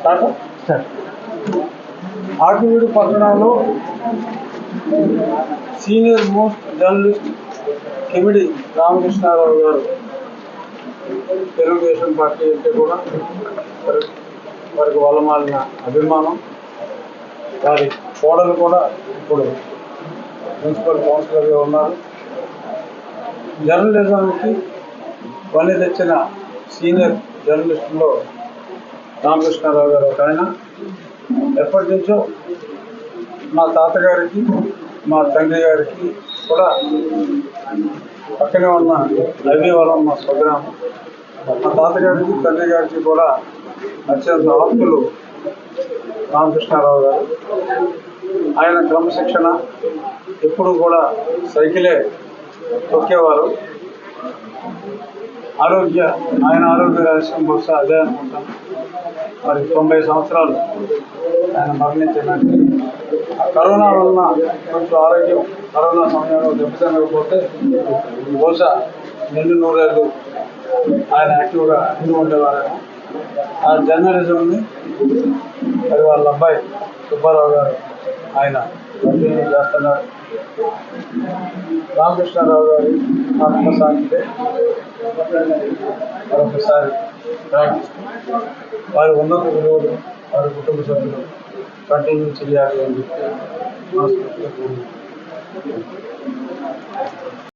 Start పట్టణంలో senior most journalist Kimidi Ramakrishna Rao గారు Telugu Desam party అంటే కూడా వారి- వారికి వలమాలిన అభిమానం. వారి కోడలు కూడా ఇప్పుడు మున్సిపల్ కౌన్సిలర్గా ఉన్నారు. జర్నలిజంకి పని తెచ్చిన సీనియర్ జర్నలిస్టులో రామకృష్ణారావు గారు ఒక ఆయన. ఎప్పటి నుంచో మా తాతగారికి మా తండ్రి గారికి కూడా పక్కనే ఉన్న నవీవరం మా స్వగ్రామం. మా తాతగారికి తండ్రి గారికి కూడా అత్యంత ఆప్తులు రామకృష్ణారావు గారు. ఆయన క్రమశిక్షణ ఎప్పుడు కూడా సైకిలే తొక్కేవారు. ఆరోగ్య ఆయన ఆరోగ్య రహస్యం బహుశా అదే అనుకుంటాం మరి తొంభై సంవత్సరాలు ఆయన మరణించినట్టు. కరోనా వలన కొంచెం ఆరోగ్యం కరోనా సమయంలో దెబ్బతినకపోతే బహుశా నిండు నూరేళ్ళు ఆయన యాక్టివ్గా ఉండి ఉండేవారేమో. ఆ జర్నలిజంని మరి వాళ్ళ అబ్బాయి సుబ్బారావు గారు ఆయన కంటిన్యూ చేస్తున్నారు. రామకృష్ణారావు గారి సాగితే మరొకసారి ప్రార్థిస్తూ వారి ఉన్నత విలువలు వారి కుటుంబ సభ్యులు కంటిన్యూ చేయాలి అని చెప్పి మనస్ఫూర్తిగా